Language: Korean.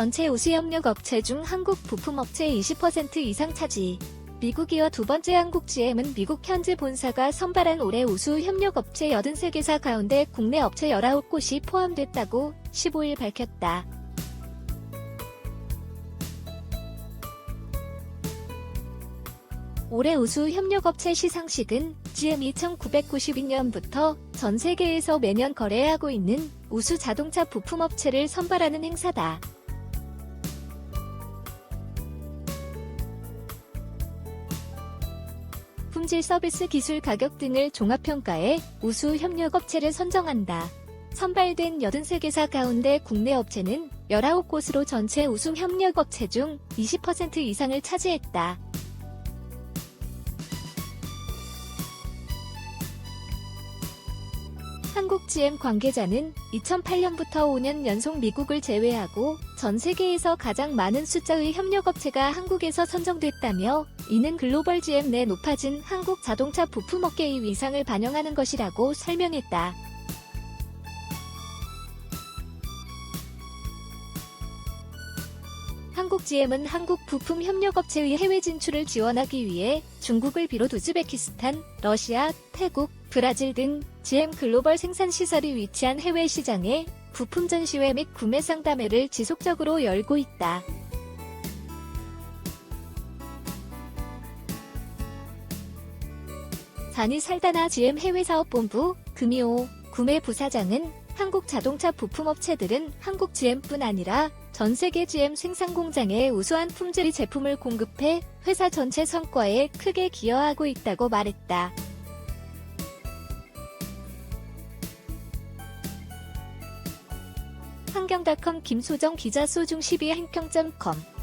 전체 우수 협력 업체 중 한국 부품업체 20% 이상 차지. 미국 이어 두 번째 한국 GM은 미국 현지 본사가 선발한 올해 우수 협력 업체 83개사 가운데 국내 업체 19곳이 포함됐다고 15일 밝혔다. 올해 우수 협력업체 시상식은 GM 2992년부터 전 세계에서 매년 거래하고 있는 우수 자동차 부품업체를 선발하는 행사다. 품질 서비스 기술 가격 등을 종합평가해 우수 협력업체를 선정한다. 선발된 83개사 가운데 국내 업체는 19곳으로 전체 우수 협력업체 중 20% 이상을 차지했다. 한국 GM 관계자는 2008년부터 5년 연속 미국을 제외하고 전 세계에서 가장 많은 숫자의 협력업체가 한국에서 선정됐다며 이는 글로벌 GM 내 높아진 한국 자동차 부품업계의 위상을 반영하는 것이라고 설명했다. 한국 GM은 한국 부품 협력업체의 해외 진출을 지원하기 위해 중국을 비롯 우즈베키스탄, 러시아, 태국, 브라질 등 GM 글로벌 생산 시설이 위치한 해외 시장에 부품 전시회 및 구매 상담회를 지속적으로 열고 있다. 잔이 살다나 GM 해외사업본부 금이오 구매 부사장은 한국 자동차 부품업체들은 한국 GM뿐 아니라 전 세계 GM 생산 공장에 우수한 품질의 제품을 공급해 회사 전체 성과에 크게 기여하고 있다고 말했다. 환경닷컴 김소정 기자 소중12 한평점.com